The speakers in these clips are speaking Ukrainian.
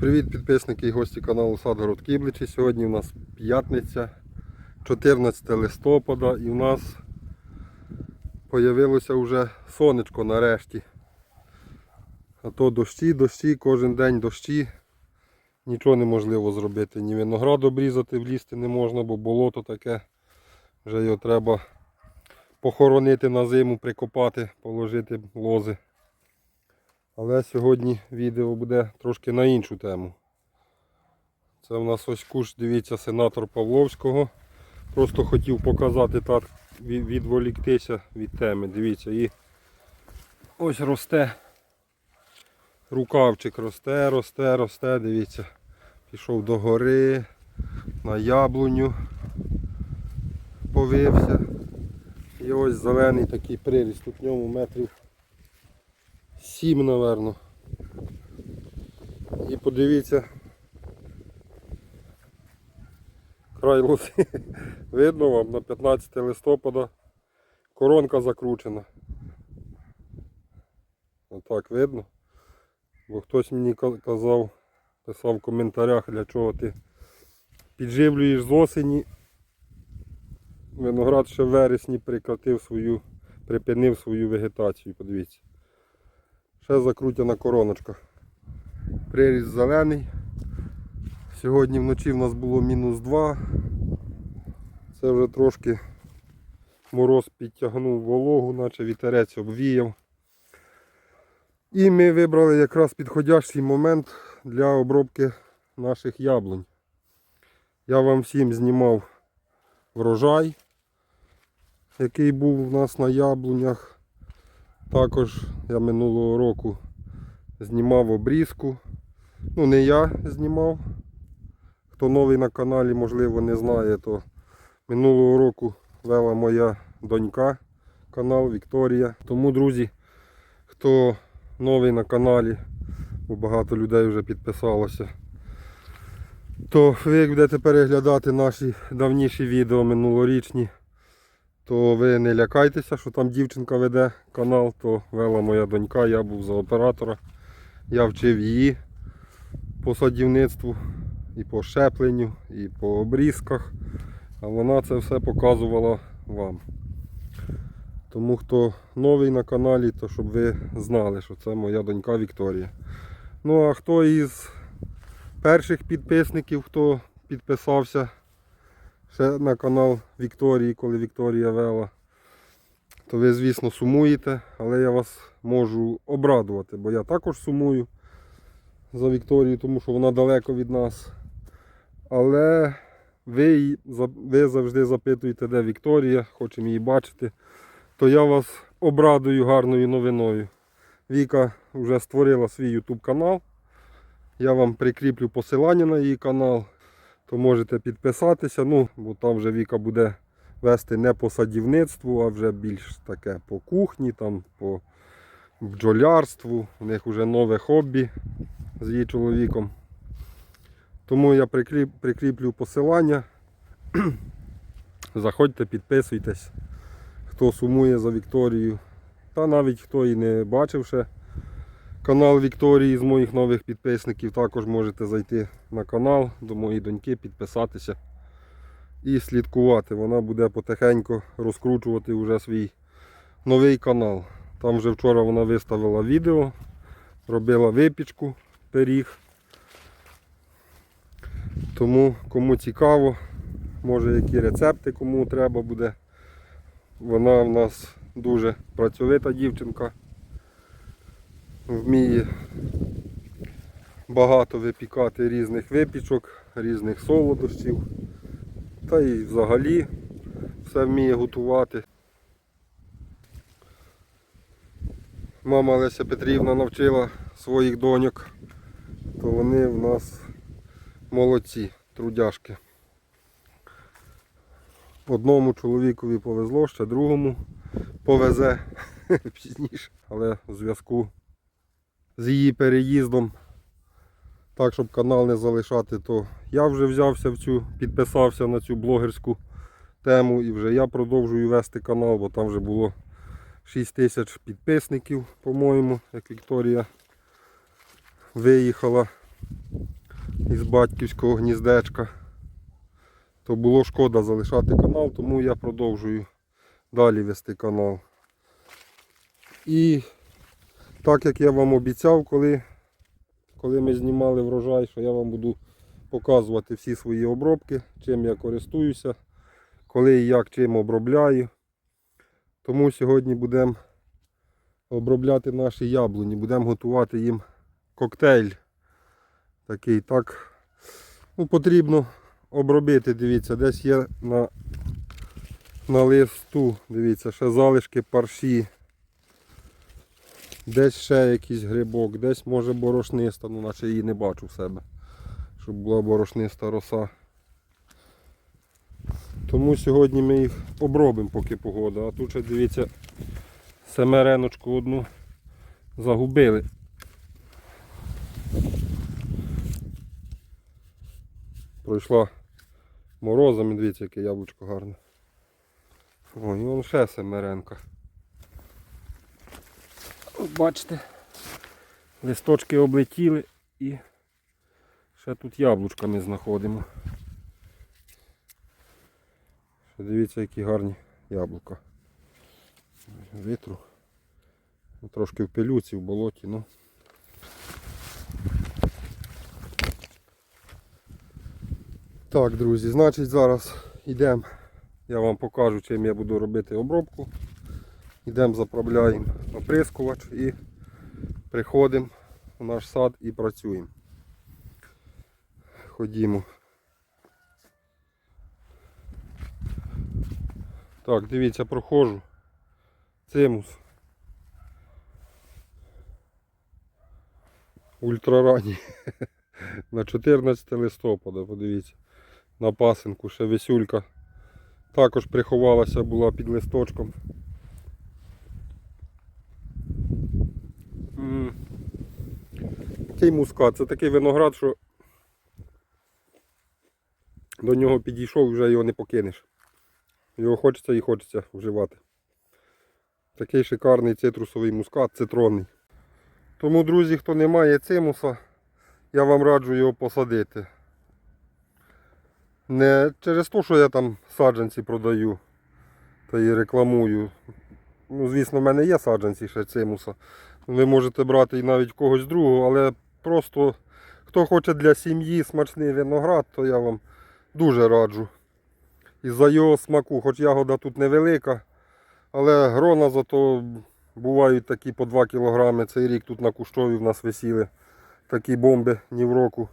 Привіт підписники і гості каналу Садгород Кібличі. Сьогодні у нас п'ятниця, 14 листопада і в нас появилося вже сонечко нарешті. А то дощі, дощі, кожен день дощі. Нічого неможливо зробити. Ні виноград обрізати, влізти не можна, бо болото таке. Вже його треба похоронити на зиму, прикопати, положити лози. Але сьогодні відео буде трошки на іншу тему. Це в нас ось куш, дивіться, сенатор Павловського. Просто хотів показати так, відволіктися від теми. Дивіться, і ось росте. Рукавчик росте, росте, росте, дивіться. Пішов до гори, на яблуню повився. І ось зелений такий приріст, тут в ньому метрів сім, напевно. І подивіться. Край лоси. Видно вам на 15 листопада коронка закручена. Отак видно. Бо хтось мені казав, писав в коментарях, для чого ти підживлюєш з осені. Виноград ще в вересні прекратив свою, припинив свою вегетацію, подивіться. Ще закрутяна короночка. Приріз зелений. Сьогодні вночі в нас було мінус 2. Це вже трошки мороз підтягнув вологу, наче вітерець обвіяв. І ми вибрали якраз підходящий момент для обробки наших яблунь. Я вам всім знімав врожай, який був у нас на яблунях. Також я минулого року знімав обрізку. Ну не я знімав. Хто новий на каналі, можливо, не знає, то минулого року вела моя донька канал Вікторія. Тому, друзі, хто новий на каналі, бо багато людей вже підписалося, то ви будете переглядати наші давніші відео минулорічні, то ви не лякайтеся, що там дівчинка веде канал, то вела моя донька, я був за оператора. Я вчив її по садівництву, і по щепленню, і по обрізках. А вона це все показувала вам. Тому хто новий на каналі, то щоб ви знали, що це моя донька Вікторія. Ну а хто із перших підписників, хто підписався ще на канал Вікторії, коли Вікторія вела, то ви, звісно, сумуєте, але я вас можу обрадувати, бо я також сумую за Вікторію, тому що вона далеко від нас. Але ви, ви завжди запитуєте, де Вікторія, хочемо її бачити. То я вас обрадую гарною новиною. Віка вже створила свій YouTube канал. Я вам прикріплю посилання на її канал, то можете підписатися. Ну, бо там вже Віка буде вести не по садівництву, а вже більш таке по кухні, там, по бджолярству. У них вже нове хобі з її чоловіком. Тому я прикріп, прикріплю посилання. Заходьте, підписуйтесь, хто сумує за Вікторією. Та навіть хто і не бачив ще канал Вікторії з моїх нових підписників, також можете зайти на канал до моєї доньки, підписатися і слідкувати. Вона буде потихеньку розкручувати вже свій новий канал. Там вже вчора вона виставила відео, робила випічку, пиріг. Тому кому цікаво, може які рецепти кому треба буде. Вона в нас дуже працьовита дівчинка. Вміє багато випікати різних випічок, різних солодощів. Та і взагалі все вміє готувати. Мама Леся Петрівна навчила своїх доньок, то вони в нас молодці, трудяшки. Одному чоловікові повезло, ще другому повезе пізніше. Але в зв'язку з її переїздом, так щоб канал не залишати, то я вже взявся в цю, підписався на цю блогерську тему і вже я продовжую вести канал, бо там вже було 6 тисяч підписників, по-моєму, як Вікторія виїхала. із батьківського гніздечка. То було шкода залишати канал, тому я продовжую далі вести канал. І так як я вам обіцяв, коли, коли ми знімали врожай, що я вам буду показувати всі свої обробки, чим я користуюся, коли і як чим обробляю. Тому сьогодні будемо обробляти наші яблуні, будемо готувати їм коктейль. Такий так ну, потрібно обробити, дивіться, десь є на, на листу, дивіться, ще залишки парші. Десь ще якийсь грибок, десь може борошниста, ну наче її не бачу в себе, щоб була борошниста роса. Тому сьогодні ми їх обробимо, поки погода. А тут ще дивіться, семереночку одну загубили. Пройшла морозом, і дивіться, яке яблучко гарне. О, і вон ще семеренка. Бачите, листочки облетіли і ще тут яблучка ми знаходимо. Ще дивіться, які гарні яблука. Витру. Ну, Трошки в пилюці, в болоті, ну. Так, друзі, значить зараз йдемо. Я вам покажу, чим я буду робити обробку. Йдемо, заправляємо оприскувач і приходимо в наш сад і працюємо. Ходімо. Так, дивіться, проходжу. Цимус. Ультраранній. На 14 листопада, подивіться. На пасинку ще весюлька. Також приховалася була під листочком. Такий мускат, це такий виноград, що до нього підійшов і вже його не покинеш. Його хочеться і хочеться вживати. Такий шикарний цитрусовий мускат, цитронний. Тому, друзі, хто не має цимуса, я вам раджу його посадити. Не через те, що я там саджанці продаю та і рекламую. Ну, звісно, в мене є саджанці ще цимуса. Ви можете брати і навіть когось другого, але просто хто хоче для сім'ї смачний виноград, то я вам дуже раджу. І за його смаку, хоч ягода тут невелика, але грона зато бувають такі по 2 кг. Цей рік тут на куштові в нас висіли такі бомби ні в року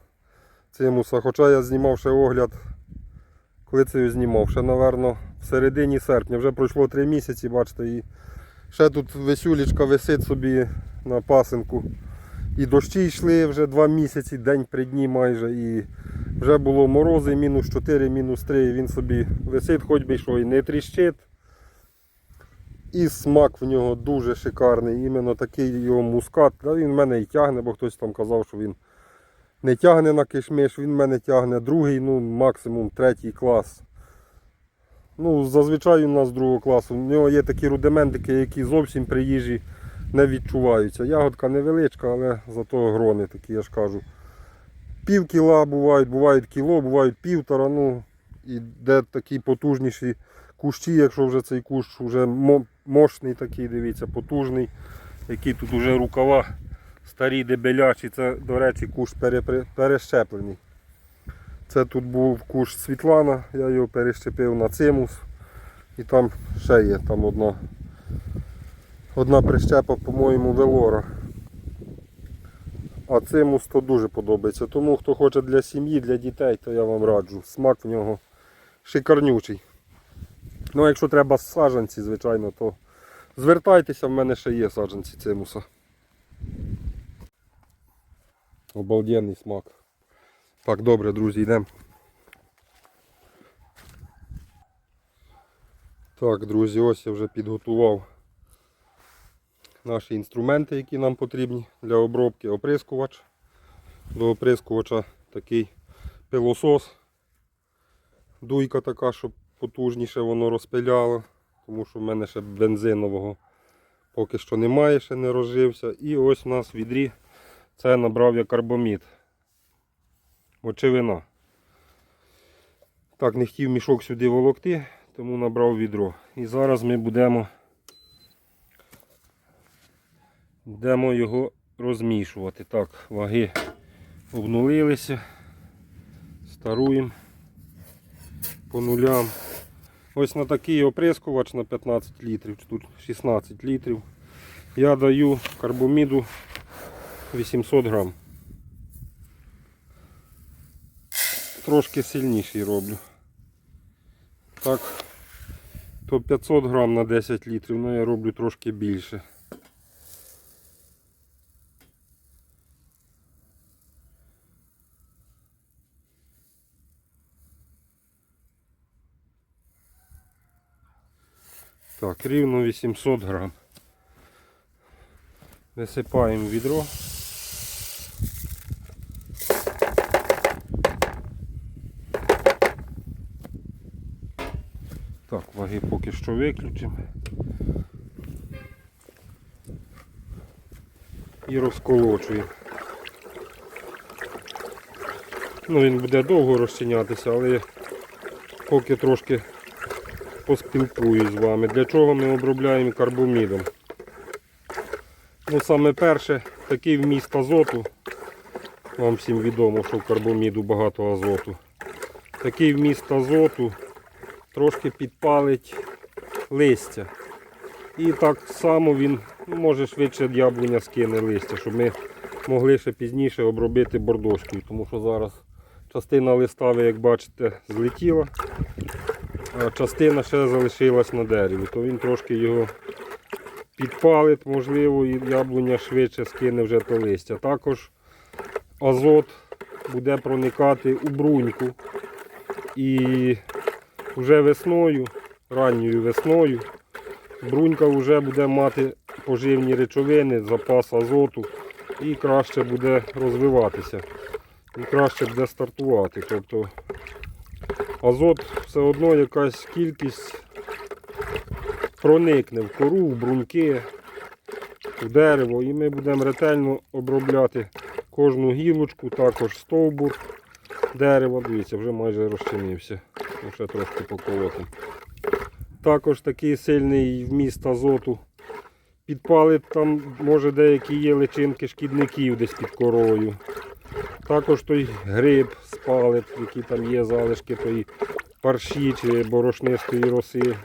цимуса. Хоча я знімав ще огляд, коли це я знімав, ще, напевно, в середині серпня. Вже пройшло 3 місяці, бачите, і ще тут весюлічка висить собі на пасинку. І дощі йшли вже 2 місяці, день при дні майже. І вже було морози, мінус 4, мінус 3, і він собі висить, хоч би що і не тріщить. І смак в нього дуже шикарний. Іменно такий його мускат. Та він в мене і тягне, бо хтось там казав, що він не тягне на кишмиш, він в мене тягне другий, ну максимум третій клас. Ну, зазвичай у нас другого класу. У нього є такі рудиментики, які зовсім при їжі не відчуваються. Ягодка невеличка, але зато грони такі, я ж кажу. Пів кіла бувають, бувають кіло, бувають півтора. Ну, і де такі потужніші кущі, якщо вже цей кущ вже мощний такий, дивіться, потужний, які тут вже рукава старі дебелячі. Це, до речі, кущ перещеплений. Це тут був кущ Світлана, я його перещепив на цимус. І там ще є там одна, одна прищепа, по-моєму, велора. А цимус то дуже подобається. Тому хто хоче для сім'ї, для дітей, то я вам раджу. Смак в нього шикарнючий. Ну, а якщо треба саджанці, звичайно, то звертайтеся, в мене ще є саджанці цимуса. Обалденний смак. Так, добре, друзі, йдемо. Так, друзі, ось я вже підготував наші інструменти, які нам потрібні для обробки. Оприскувач. До оприскувача такий пилосос. Дуйка така, щоб потужніше воно розпиляло, тому що в мене ще бензинового поки що немає, ще не розжився. І ось у нас в відрі це набрав я карбомід. Мочевина. Так, не хотів мішок сюди волокти, тому набрав відро. І зараз ми будемо, будемо його розмішувати. Так, ваги обнулилися. Старуємо по нулям. Ось на такий оприскувач на 15 літрів, тут 16 літрів. Я даю карбоміду 800 грам. Трошки сильніший роблю. Так, то 500 грам на 10 літрів, але я роблю трошки більше. Так, рівно 800 грам. Висипаємо відро. Так, ваги поки що виключимо. І розколочуємо. Ну, він буде довго розчинятися, але поки трошки поспілкуюсь з вами. Для чого ми обробляємо карбомідом? Ну, саме перше, такий вміст азоту. Вам всім відомо, що в карбоміду багато азоту. Такий вміст азоту трошки підпалить листя. І так само він ну, може швидше яблуня скине листя, щоб ми могли ще пізніше обробити бордошкою, тому що зараз частина листа, ви як бачите, злетіла, частина ще залишилась на дереві, то він трошки його підпалить, можливо, і яблуня швидше скине вже то листя. Також азот буде проникати у бруньку. І вже весною, ранньою весною, брунька вже буде мати поживні речовини, запас азоту і краще буде розвиватися. І краще буде стартувати. Тобто азот все одно якась кількість проникне в кору, в бруньки, в дерево. І ми будемо ретельно обробляти кожну гілочку, також стовбур дерева. Дивіться, вже майже розчинився. Ну, Ще трошки поколотим. Також такий сильний вміст азоту. Підпалить там, може деякі є личинки шкідників десь під корою. Також той гриб спалить, які там є залишки тої парші чи борошнистої роси.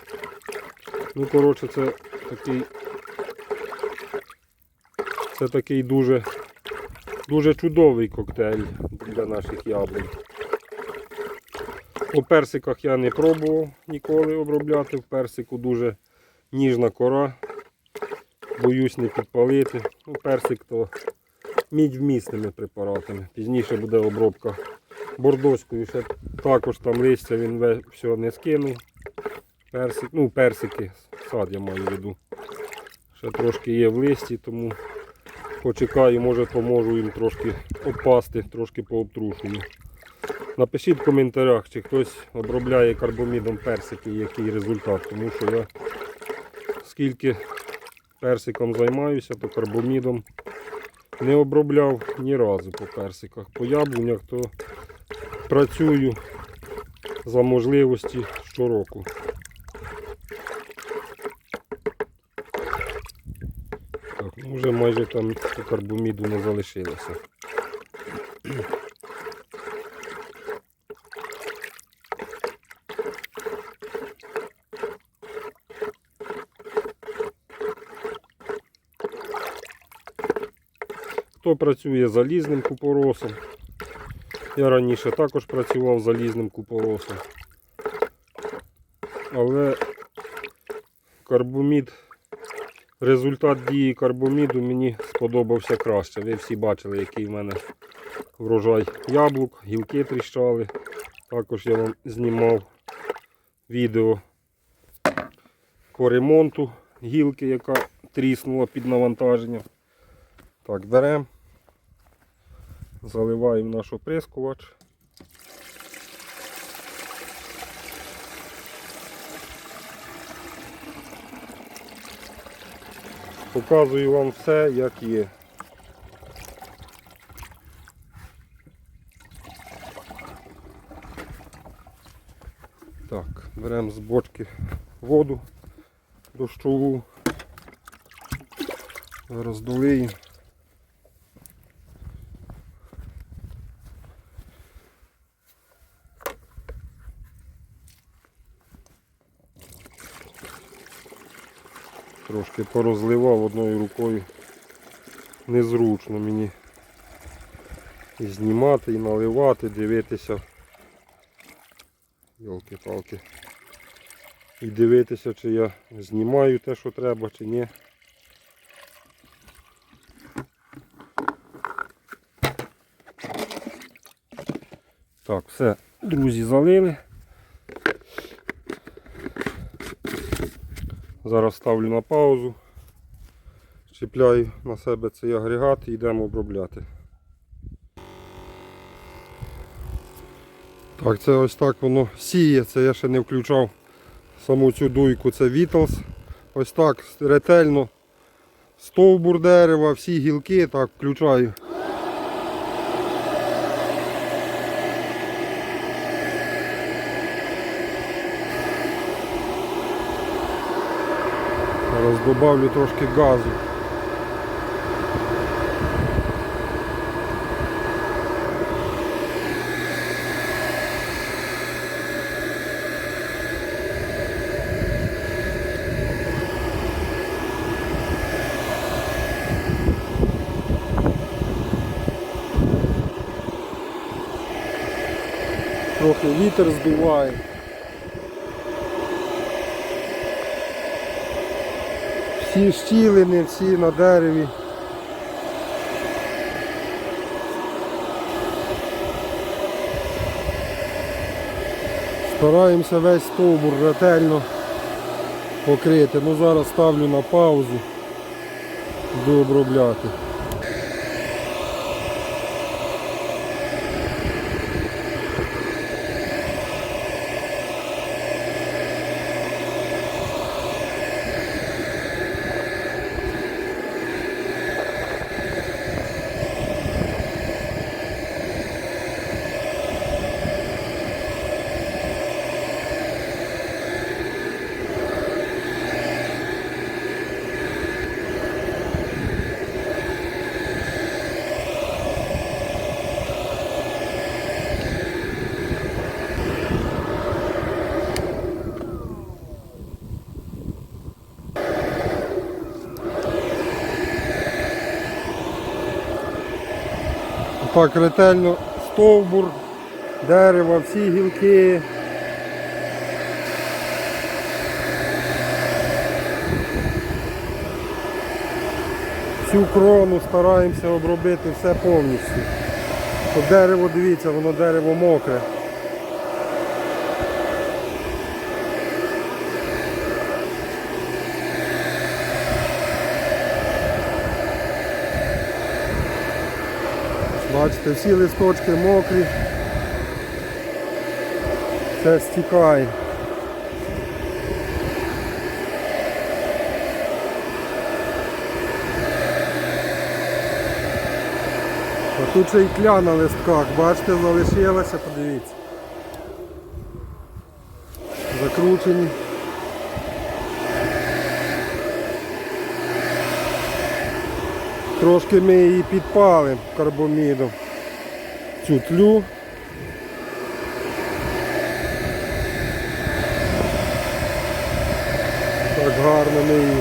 Ну, коротше, це такий, це такий дуже, дуже чудовий коктейль для наших яблунь. У персиках я не пробував ніколи обробляти. В персику дуже ніжна кора. Боюсь не підпалити. Ну, персик то мідь вмісними препаратами. Пізніше буде обробка бордоською. Ще також там листя він все не скинув. Персик, ну персики, сад я маю в виду. Ще трошки є в листі, тому почекаю, може поможу їм трошки опасти, трошки пообтрушую. Напишіть в коментарях, чи хтось обробляє карбомідом персики, який результат. Тому що я скільки персиком займаюся, то карбомідом не обробляв ні разу по персиках. По яблунях то працюю за можливості щороку. Так, ну вже майже там карбоміду не залишилося. Хто працює залізним купоросом. Я раніше також працював залізним купоросом. Але карбомід, результат дії карбоміду мені сподобався краще. Ви всі бачили, який в мене врожай яблук, гілки тріщали. Також я вам знімав відео по ремонту гілки, яка тріснула під навантаженням. Так, беремо, заливаємо наш оприскувач. Показую вам все, як є. Так, беремо з бочки воду дощову, роздолиємо. Трошки порозливав одною рукою. Незручно мені і знімати, і наливати, дивитися. Йолки-палки. І дивитися, чи я знімаю те, що треба, чи ні. Так, все, друзі, залили. Зараз ставлю на паузу. Чіпляю на себе цей агрегат і йдемо обробляти. Так, це ось так воно сіє, це я ще не включав саму цю дуйку, це Вітлс. Ось так ретельно. Стовбур дерева, всі гілки, так, включаю. Зараз добавлю трошки газу. Трохи вітер здуває. Всі щілини, всі на дереві. Стараємося весь стовбур ретельно покрити. Ну зараз ставлю на паузу, буду обробляти. Так, ретельно стовбур, дерево, всі гілки. Всю крону стараємося обробити все повністю. Дерево, дивіться, воно дерево мокре. Бачите, всі листочки мокрі. Все стікає. А тут ще й кля на листках, бачите, залишилася, подивіться. Закручені. Трошки ми її підпалимо карбомідом. Цю тлю. Так гарно ми її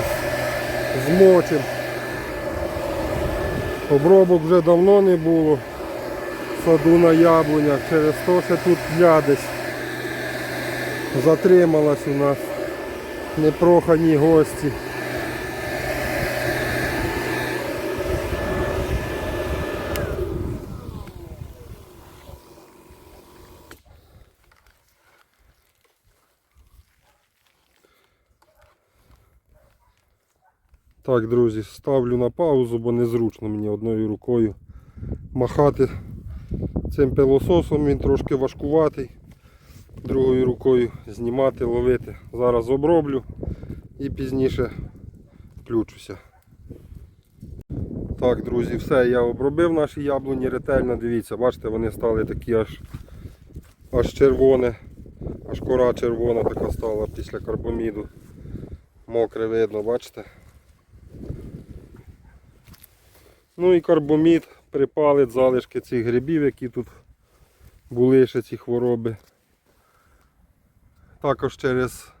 змочимо. Обробок вже давно не було саду на яблунях, через те, що тут тля затрималась у нас непрохані гості. Так, друзі, ставлю на паузу, бо незручно мені одною рукою махати цим пилососом, він трошки важкуватий. Другою рукою знімати, ловити. Зараз оброблю і пізніше включуся. Так, друзі, все, я обробив наші яблуні ретельно. Дивіться, бачите, вони стали такі аж аж червоне. Аж кора червона така стала після карбоміду. Мокре видно, бачите? Ну і карбомід припалить залишки цих грибів, які тут були ще ці хвороби. Також через,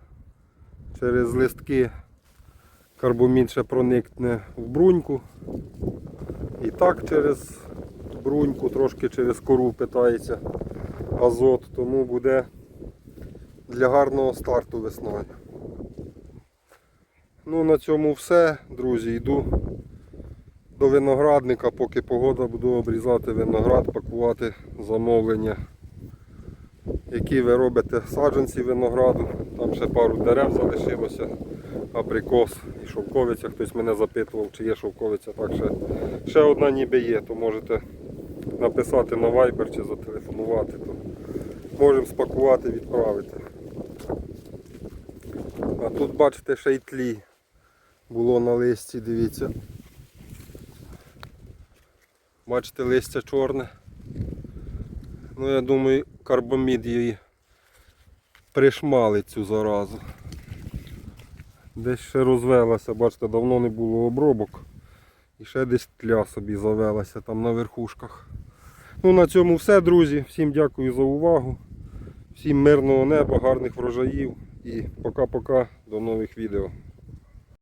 через листки карбомід ще проникне в бруньку. І так через бруньку, трошки через кору питається азот, тому буде для гарного старту весною. Ну на цьому все, друзі, йду до виноградника, поки погода буду обрізати виноград, пакувати замовлення. Які ви робите саджанці винограду. Там ще пару дерев залишилося, абрикос і шовковиця. Хтось мене запитував, чи є шовковиця. Так, ще, ще одна ніби є, то можете написати на Viber чи зателефонувати, то можемо спакувати, відправити. А тут бачите ще й тлі було на листі, дивіться. Бачите, листя чорне. Ну я думаю, карбомід її пришмалить цю заразу. Десь ще розвелася, бачите, давно не було обробок. І ще десь тля собі завелася там на верхушках. Ну на цьому все, друзі. Всім дякую за увагу. Всім мирного неба, гарних врожаїв і пока-пока, до нових відео.